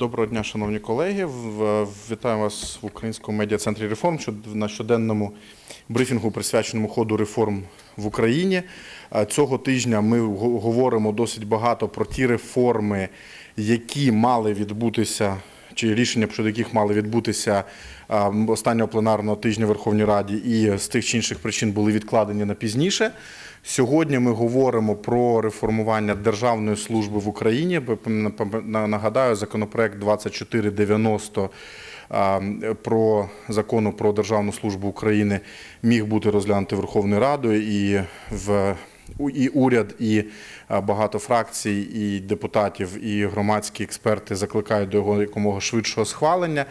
Доброго дня, шановні колеги. Вітаю вас в Українському медіа-центрі реформ на щоденному брифінгу, присвяченому ходу реформ в Україні. Цього тижня ми говоримо досить багато про ті реформи, які мали відбутися, чи рішення щодо яких мали відбутися останнього пленарного тижня Верховній Раді, і з тих чи інших причин були відкладені на пізніше. Сьогодні ми говоримо про реформування державної служби в Україні. Нагадаю, законопроект 2490 а, про закону про державну службу України міг бути розглянутий Верховною Радою і в і уряд, і багато фракцій, і депутатів, і громадські експерти закликають до його якомога швидшого схвалення.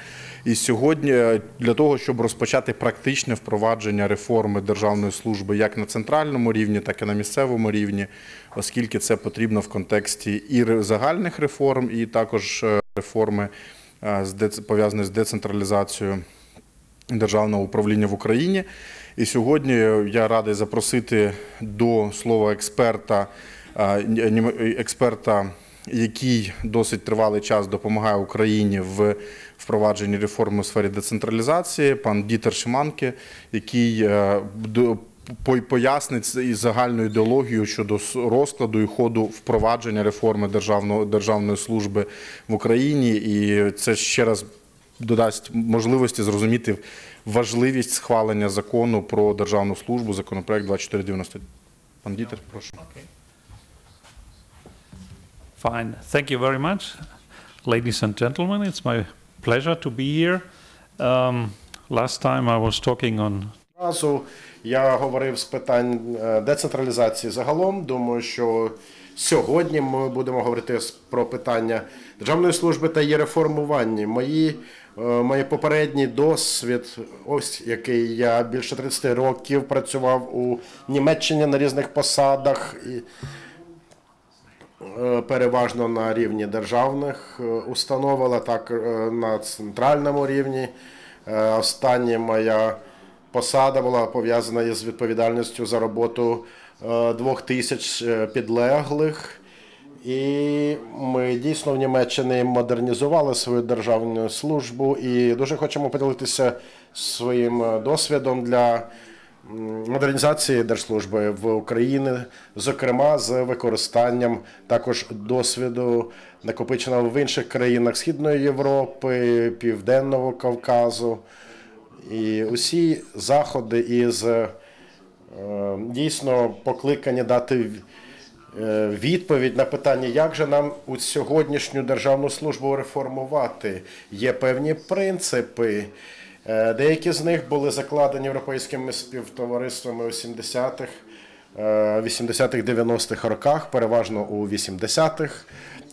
І сьогодні е, для того, щоб розпочати практичне впровадження реформи державної служби як на центральному рівні, так і на місцевому рівні, оскільки це потрібно в контексті і загальних реформ, і також е, реформи е, пов'язаної з децентралізацією державного управління в Україні. І сьогодні я радий запросити до слова експерта, експерта, який досить тривалий час допомагає Україні в впровадженні реформи у сфері децентралізації, пан Дітер Шиманке, який е, пояснить і загальну ідеологію щодо розкладу і ходу впровадження реформи державної служби в Україні. І це ще раз додасть можливості зрозуміти важливість схвалення закону про державну службу, законопроект 2490. Пан Дітер, прошу. Fine. Thank you very much. Ladies and gentlemen, it's my pleasure to be here. Um, last time I was talking on Разу я говорив з питань е, децентралізації загалом. Думаю, що сьогодні ми будемо говорити про питання державної служби та її реформування. Мої, е, мої попередній досвід, ось який я більше 30 років працював у Німеччині на різних посадах. І, е, переважно на рівні державних е, установ, але так на центральному рівні. Остання моя посада була пов'язана із відповідальністю за роботу двох тисяч підлеглих. І ми дійсно в Німеччині модернізували свою державну службу і дуже хочемо поділитися своїм досвідом для модернізації держслужби в Україні, зокрема з використанням також досвіду, накопиченого в інших країнах Східної Європи, Південного Кавказу. І усі заходи із е, дійсно покликані дати відповідь на питання, як же нам у сьогоднішню державну службу реформувати. Є певні принципи. Е, Деякі з них були закладені європейськими співтовариствами у 70-х, е, 80-х, 90-х роках, переважно у 80-х.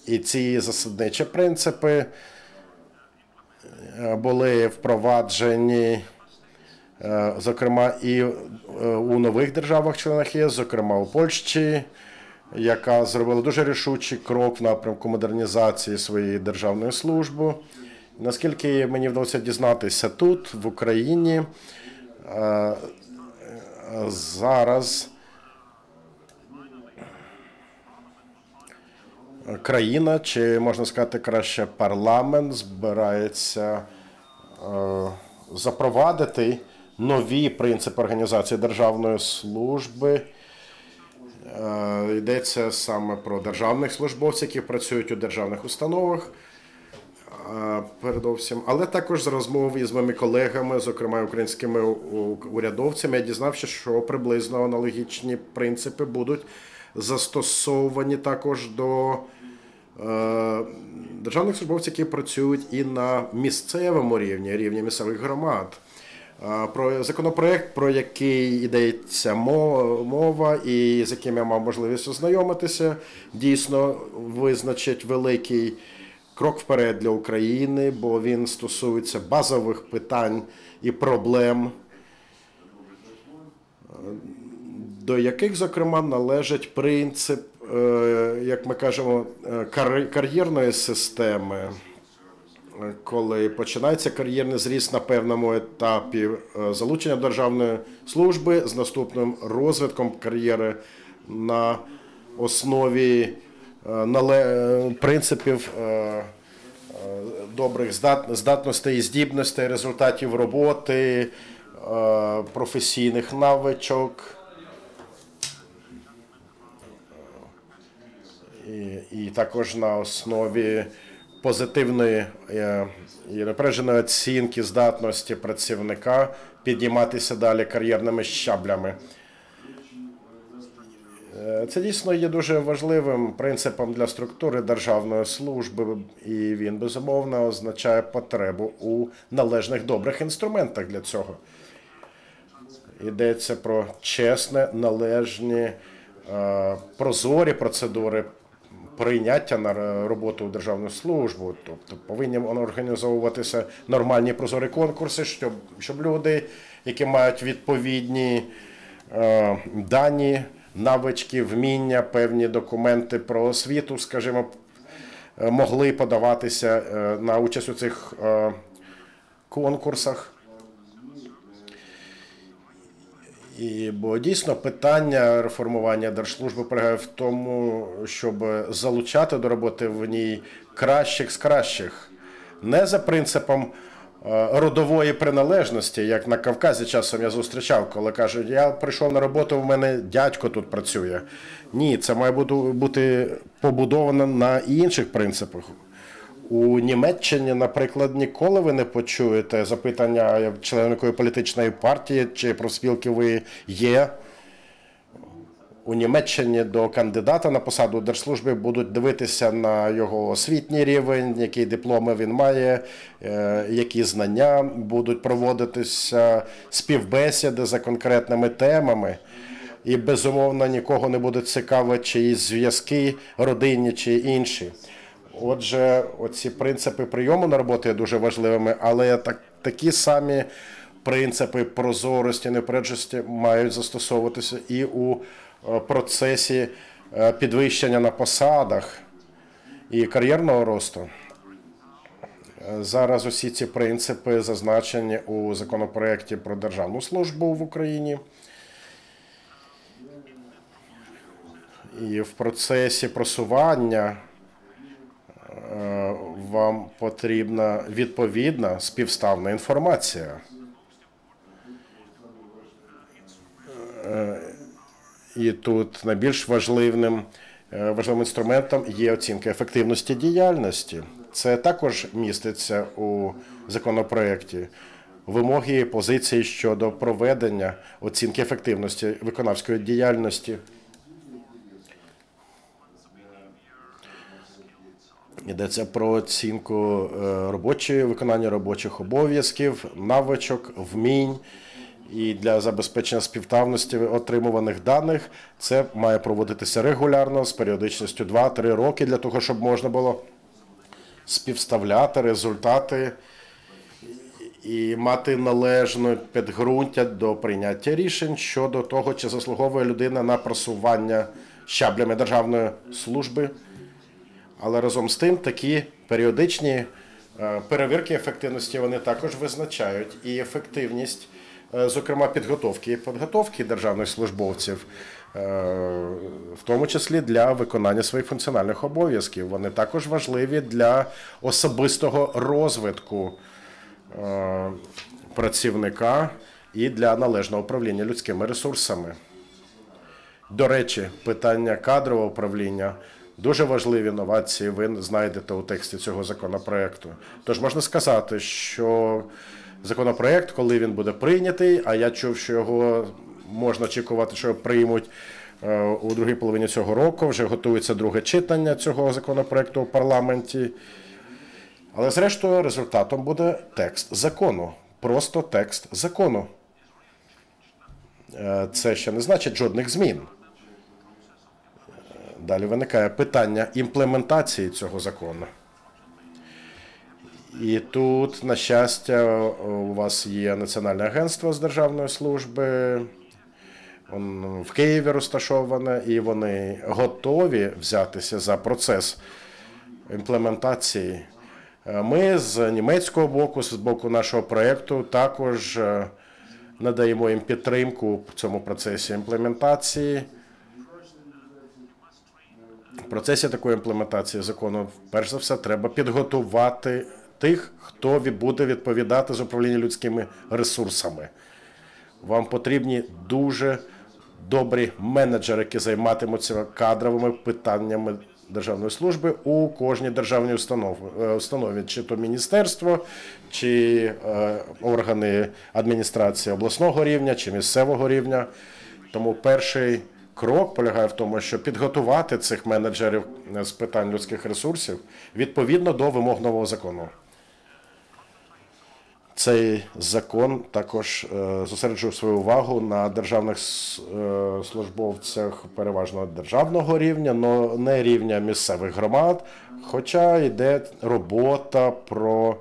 І ці засадничі принципи е, були впроваджені, е, зокрема, і е, у нових державах-членах ЄС, зокрема у Польщі, яка зробила дуже рішучий крок в напрямку модернізації своєї державної служби. Наскільки мені вдалося дізнатися тут, в Україні, е, зараз країна, чи можна сказати краще, парламент збирається е, запровадити нові принципи організації державної служби. Е, Йдеться саме про державних службовців, які працюють у державних установах. е, Передовсім, але також з розмов із моїми колегами, зокрема українськими урядовцями, я дізнався, що приблизно аналогічні принципи будуть застосовані також до е, державних службовців, які працюють і на місцевому рівні, рівні місцевих громад. Про законопроект, про який йдеться мова, і з яким я мав можливість ознайомитися, дійсно визначить великий крок вперед для України, бо він стосується базових питань і проблем до яких, зокрема, належить принцип, е, як ми кажемо, е, кар'єрної системи, коли починається кар'єрний зріст на певному етапі е, залучення державної служби з наступним розвитком кар'єри на основі е, е, принципів добрих здат- здатностей здібностей, результатів роботи, професійних навичок. І також на основі позитивної е, і напередженої оцінки здатності працівника підніматися далі кар'єрними щаблями. Е, Це дійсно є дуже важливим принципом для структури державної служби, і він безумовно означає потребу у належних добрих інструментах для цього. Йдеться про чесне, належні, е, прозорі процедури прийняття на роботу у державну службу. Тобто повинні організовуватися нормальні прозорі конкурси, щоб, щоб люди, які мають відповідні е, дані, навички, вміння, певні документи про освіту, скажімо, могли подаватися е, на участь у цих е, конкурсах. І бо дійсно питання реформування держслужби полягає в тому, щоб залучати до роботи в ній кращих з кращих, не за принципом е, родової приналежності, як на Кавказі часом я зустрічав, коли кажуть, я прийшов на роботу, в мене дядько тут працює. Ні, це має бути, бути побудовано на інших принципах. У Німеччині, наприклад, ніколи ви не почуєте запитання члена політичної партії чи профспілки ви є. У Німеччині до кандидата на посаду у держслужбі будуть дивитися на його освітній рівень, які дипломи він має, е, які знання будуть проводитися співбесіди за конкретними темами. І безумовно нікого не буде цікаво, чиїсь зв'язки родинні чи інші. Отже, оці принципи прийому на роботу є дуже важливими, але так, такі самі принципи прозорості, непередженості мають застосовуватися і у е, процесі е, підвищення на посадах і кар'єрного росту. Е, Зараз усі ці принципи зазначені у законопроекті про державну службу в Україні. І в процесі просування вам потрібна відповідна співставна інформація. Е, І тут найбільш важливим, е, важливим інструментом є оцінка ефективності діяльності. Це також міститься у законопроекті. Вимоги позиції щодо проведення оцінки ефективності виконавської діяльності. Йдеться про оцінку е, робочої виконання робочих обов'язків, навичок, вмінь. І для забезпечення співставності отримуваних даних це має проводитися регулярно з періодичністю 2-3 роки для того, щоб можна було співставляти результати і мати належне підґрунтя до прийняття рішень щодо того, чи заслуговує людина на просування щаблями державної служби. Але разом з тим такі періодичні е, перевірки ефективності вони також визначають і ефективність, е, зокрема підготовки і підготовки державних службовців, е, в тому числі для виконання своїх функціональних обов'язків. Вони також важливі для особистого розвитку працівника і для належного управління людськими ресурсами. До речі, питання кадрового управління дуже важливі новації. Ви знайдете у тексті цього законопроекту. Тож можна сказати, що законопроект, коли він буде прийнятий, а я чув, що його можна очікувати, що його приймуть е, у другій половині цього року. Вже готується друге читання цього законопроекту у парламенті. Але зрештою результатом буде текст закону. Просто текст закону. Е, Це ще не значить жодних змін. Далі виникає питання імплементації цього закону. І тут, на щастя, у вас є Національне агентство з державної служби, воно в Києві розташоване, і вони готові взятися за процес імплементації. Ми з німецького боку, з боку нашого проєкту, також е, надаємо їм підтримку в цьому процесі імплементації. Процесі такої імплементації закону, перш за все, треба підготувати тих, хто буде відповідати за управління людськими ресурсами. Вам потрібні дуже добрі менеджери, які займатимуться кадровими питаннями державної служби у кожній державній установі, е, чи то міністерство, чи е, органи адміністрації обласного рівня, чи місцевого рівня. Тому перший крок полягає в тому, щоб підготувати цих менеджерів з питань людських ресурсів відповідно до вимог нового закону. Цей закон також е, зосереджує свою увагу на державних е, службовцях переважно державного рівня, но не рівня місцевих громад. Хоча йде робота про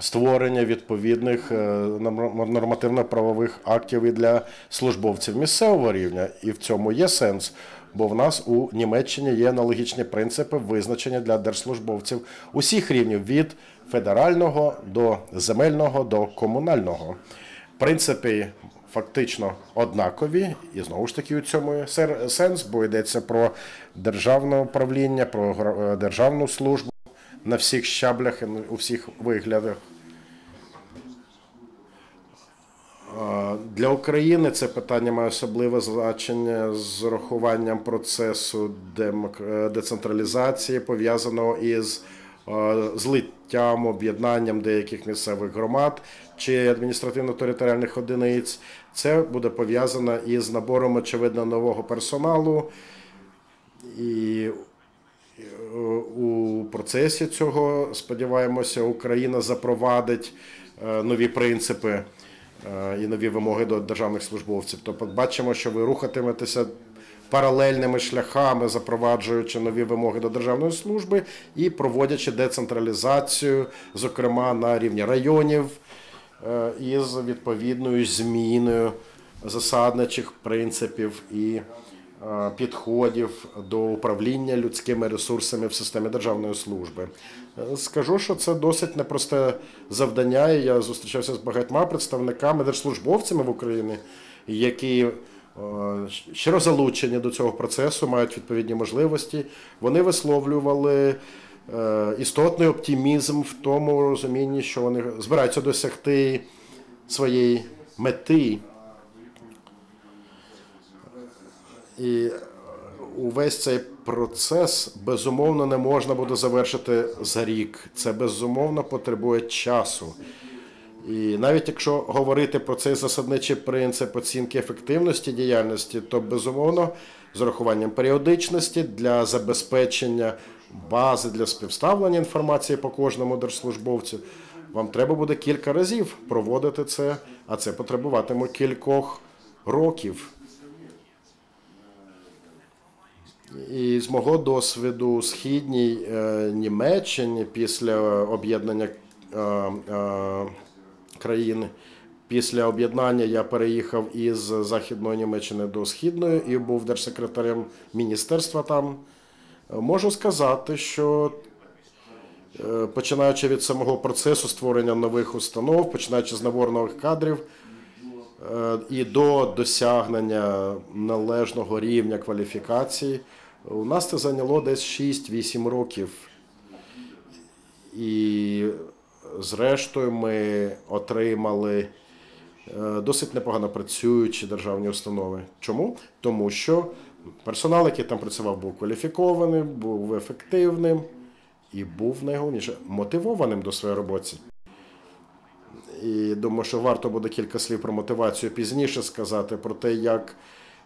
створення відповідних е, норм- нормативно-правових актів і для службовців місцевого рівня. І в цьому є сенс, бо в нас у Німеччині є аналогічні принципи визначення для держслужбовців усіх рівнів від федерального до земельного до комунального. Принципи фактично однакові, і знову ж таки у цьому сенс, бо йдеться про державне управління, про державну службу на всіх щаблях і у всіх виглядах. Для України це питання має особливе значення з урахуванням процесу е, децентралізації, пов'язаного із е, злиттям, об'єднанням деяких місцевих громад чи адміністративно-територіальних одиниць. Це буде пов'язано із набором очевидно нового персоналу і процесі цього, сподіваємося, Україна запровадить е, нові принципи е, і нові вимоги до державних службовців. Тобто бачимо, що ви рухатиметеся паралельними шляхами, запроваджуючи нові вимоги до державної служби і проводячи децентралізацію, зокрема на рівні районів е, із відповідною зміною засадничих принципів і підходів до управління людськими ресурсами в системі державної служби. Е, Скажу, що це досить непросте завдання. Я зустрічався з багатьма представниками держслужбовцями в Україні, які е, щиро залучені до цього процесу, мають відповідні можливості. Вони висловлювали е, істотний оптимізм в тому розумінні, що вони збираються досягти своєї мети. І увесь цей процес безумовно не можна буде завершити за рік. Це безумовно потребує часу. І навіть якщо говорити про цей засадничий принцип оцінки ефективності діяльності, то безумовно з урахуванням періодичності для забезпечення бази для співставлення інформації по кожному держслужбовцю, вам треба буде кілька разів проводити це, а це потребуватиме кількох років. І з мого досвіду східній е, Німеччині після об'єднання е, е, країни, після об'єднання я переїхав із Західної Німеччини до Східної і був держсекретарем міністерства там. Можу сказати, що починаючи від самого процесу створення нових установ, починаючи з набору нових кадрів, і до досягнення належного рівня кваліфікації у нас це зайняло десь 6-8 років. І зрештою ми отримали е, досить непогано працюючі державні установи. Чому? Тому що персонал, який там працював, був кваліфікованим, був ефективним і був найголовніше мотивованим до своєї роботи. І думаю, що варто буде кілька слів про мотивацію пізніше сказати, про те, як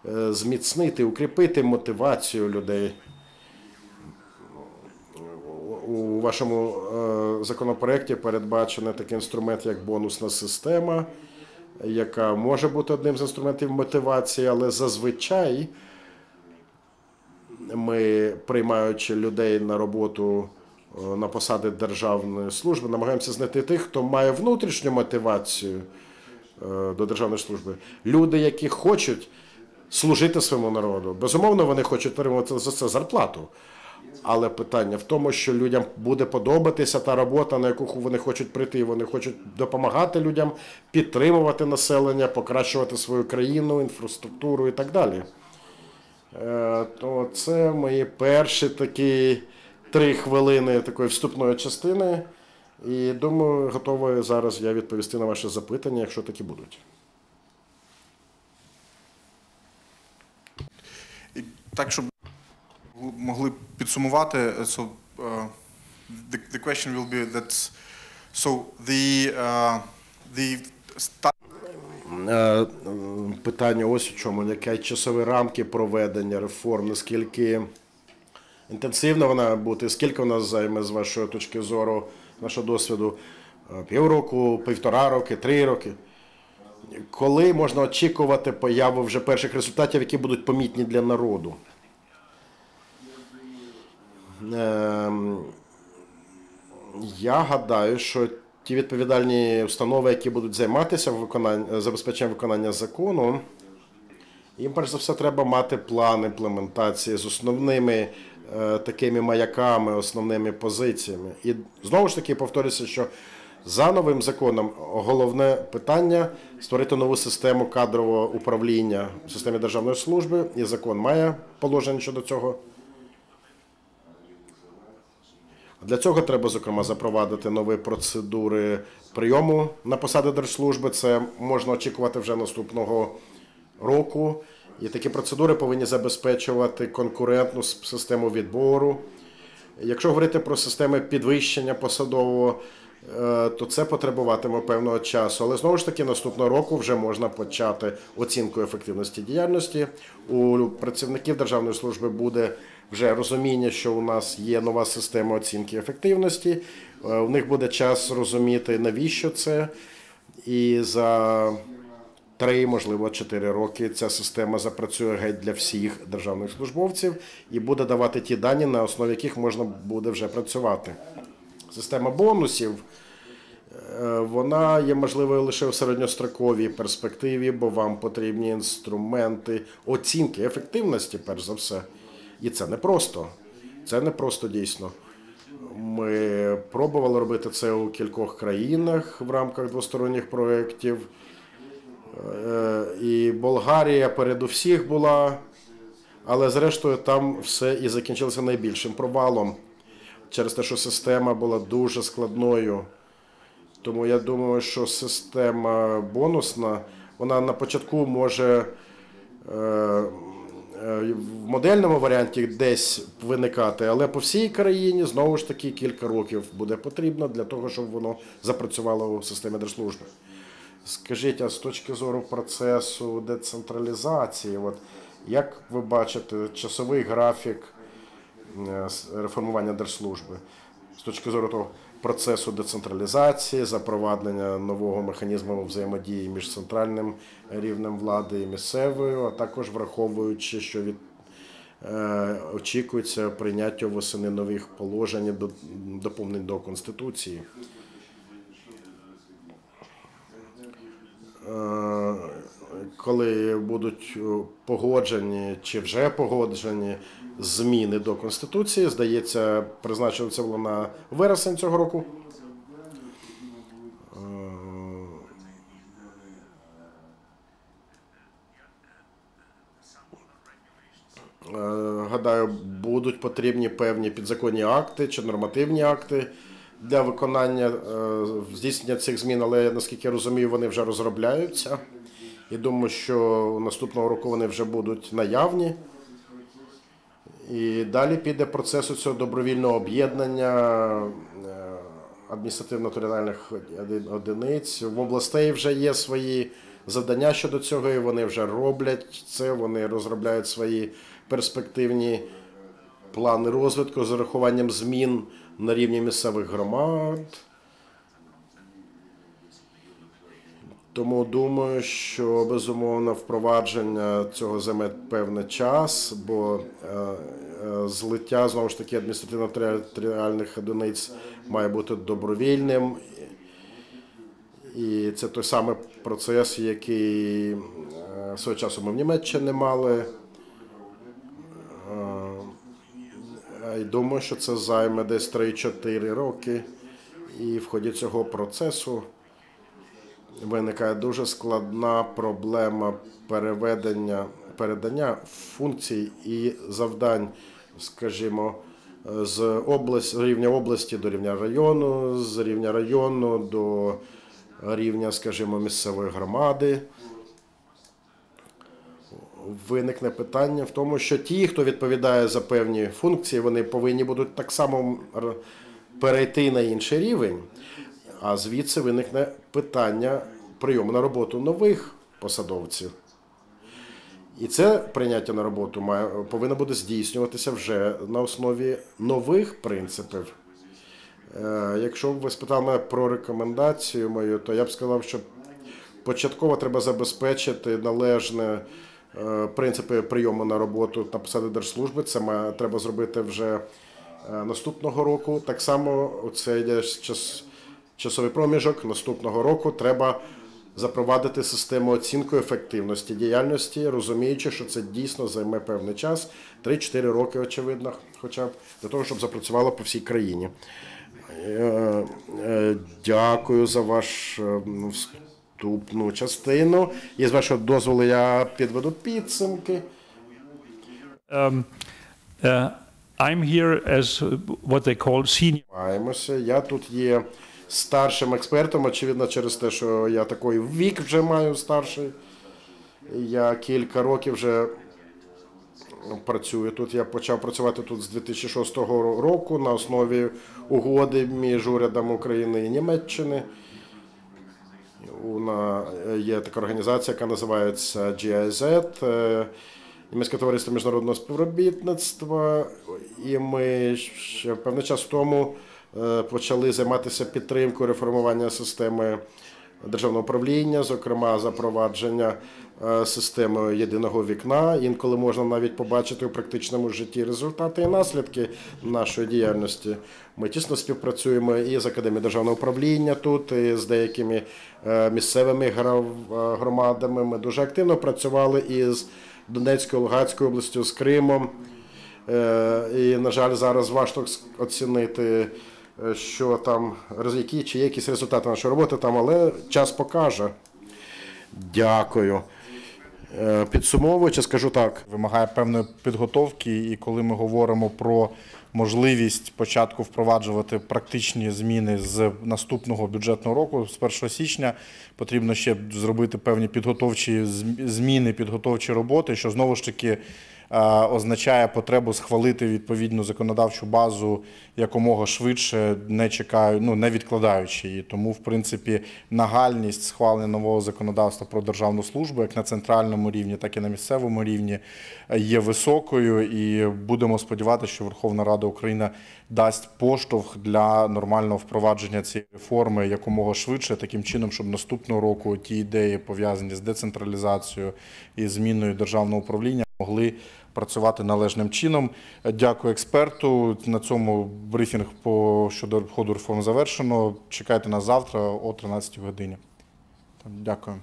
е, зміцнити, укріпити мотивацію людей. У вашому е, законопроекті передбачений такий інструмент, як бонусна система, яка може бути одним з інструментів мотивації, але зазвичай ми, приймаючи людей на роботу на посади державної служби, намагаємося знайти тих, хто має внутрішню мотивацію е, до державної служби. Люди, які хочуть служити своєму народу. Безумовно, вони хочуть отримувати за це зарплату. Але питання в тому, що людям буде подобатися та робота, на яку вони хочуть прийти. Вони хочуть допомагати людям, підтримувати населення, покращувати свою країну, інфраструктуру і так далі. Е, То це мої перші такі три хвилини такої вступної частини. І думаю, готовий зараз я відповісти на ваші запитання, якщо такі будуть. І так, щоб могли підсумувати, so, uh, the, the question will be that, so the, uh, the е, Питання ось у чому. Які часові рамки проведення реформ, наскільки інтенсивна вона буде, скільки вона займе з вашої точки зору, нашого досвіду? Е, Півроку, півтора роки, три роки. Коли можна очікувати появи вже перших результатів, які будуть помітні для народу? Ем, я гадаю, що ті відповідальні установи, які будуть займатися виконань- забезпеченням виконання закону, їм перш за все треба мати план імплементації з основними такими маяками, основними позиціями. І знову ж таки повторюся, що за новим законом головне питання створити нову систему кадрового управління в системі державної служби, і закон має положення щодо цього. Для цього треба, зокрема, запровадити нові процедури прийому на посади держслужби. Це можна очікувати вже наступного року. І такі процедури повинні забезпечувати конкурентну систему відбору. Якщо говорити про системи підвищення посадового, е, то це потребуватиме певного часу. Але знову ж таки, наступного року вже можна почати оцінку ефективності діяльності. У працівників державної служби буде вже розуміння, що у нас є нова система оцінки ефективності. Е, У них буде час розуміти, навіщо це. І за три, можливо, чотири роки ця система запрацює геть для всіх державних службовців і буде давати ті дані, на основі яких можна буде вже працювати. Система бонусів е, вона є можливою лише в середньостроковій перспективі, бо вам потрібні інструменти оцінки ефективності, перш за все. І це не просто. Це не просто дійсно. Ми пробували робити це у кількох країнах в рамках двосторонніх проєктів. Е, І Болгарія перед усіх була, але зрештою там все і закінчилося найбільшим провалом через те, що система була дуже складною. Тому я думаю, що система бонусна, вона на початку може е, е, в модельному варіанті десь виникати, але по всій країні знову ж таки кілька років буде потрібно для того, щоб воно запрацювало у системі держслужби. Скажіть, а з точки зору процесу децентралізації, от як ви бачите часовий графік е, реформування держслужби з точки зору того процесу децентралізації, запровадження нового механізму взаємодії між центральним рівнем влади і місцевою, а також враховуючи, що від е, очікується прийняття восени нових положень до- доповнень до Конституції. Коли будуть е, погоджені чи вже погоджені зміни до Конституції, здається, призначено це було на вересень цього року. Е, Гадаю, будуть потрібні певні підзаконні акти чи нормативні акти для виконання е, здійснення цих змін, але наскільки я розумію, вони вже розробляються. І думаю, що наступного року вони вже будуть наявні. І далі піде процес цього добровільного об'єднання е, адміністративно-територіальних одиниць. В областей вже є свої завдання щодо цього, і вони вже роблять це. Вони розробляють свої перспективні плани розвитку з урахуванням змін на рівні місцевих громад. Тому думаю, що безумовно впровадження цього займе певний час, бо е, е, злиття знову ж таки адміністративно-територіальних одиниць має бути добровільним. І це той самий процес, який е, свого часу ми в Німеччині мали. І думаю, що це займе десь 3-4 роки. І в ході цього процесу виникає дуже складна проблема переведення передання функцій і завдань, скажімо, з область, з рівня області до рівня району, з рівня району до рівня, скажімо, місцевої громади. Виникне питання в тому, що ті, хто відповідає за певні функції, вони повинні будуть так само перейти на інший рівень. А звідси виникне питання прийому на роботу нових посадовців. І це прийняття на роботу має, повинно буде здійснюватися вже на основі нових принципів. Е, Якщо б ви спитали мене про рекомендацію мою, то я б сказав, що початково треба забезпечити належне е, принципи прийому на роботу на посади держслужби. Це має, треба зробити вже е, наступного року. Так само це йде час, часовий проміжок. Наступного року треба запровадити систему оцінки ефективності діяльності, розуміючи, що це дійсно займе певний час, 3-4 роки, очевидно, хоча б для того, щоб запрацювало по всій країні. Е, е, Дякую за вашу м, вступну частину. І з вашого дозволу я підведу підсумки. Um, uh, I'm here as what they call senior. Я тут є старшим експертом, очевидно, через те, що я такий вік вже маю старший. Я кілька років вже працюю тут. Я почав працювати тут з 2006 року на основі угоди між урядом України і Німеччини. У нас є така організація, яка називається GIZ, е, Німецьке товариство міжнародного співробітництва. І ми ще певний час тому е, почали займатися підтримкою реформування системи державного управління, зокрема запровадження е, системи єдиного вікна. Інколи можна навіть побачити у практичному житті результати і наслідки нашої діяльності. Ми тісно співпрацюємо і з Академією державного управління тут, і з деякими е, місцевими е, громадами. Ми дуже активно працювали із Донецькою, Луганською областю, з Кримом. Е, І, на жаль, зараз важко оцінити, е, що там, які, чи є якісь результати нашої роботи там, але час покаже. Дякую. Е, Підсумовуючи, скажу так. вимагає певної підготовки, і коли ми говоримо про можливість початку впроваджувати практичні зміни з наступного бюджетного року, з 1 січня, потрібно ще зробити певні підготовчі зміни, підготовчі роботи, що знову ж таки е, означає потребу схвалити відповідну законодавчу базу якомога швидше, не чекаю, ну не відкладаючи її. Тому, в принципі, нагальність схвалення нового законодавства про державну службу, як на центральному рівні, так і на місцевому рівні, е, є високою. І будемо сподіватися, що Верховна Рада України дасть поштовх для нормального впровадження цієї реформи якомога швидше, таким чином, щоб наступного року ті ідеї пов'язані з децентралізацією і зміною державного управління могли працювати належним чином. Дякую експерту. На цьому брифінг по щодо ходу реформ завершено. Чекайте нас завтра о 13 годині. Дякую.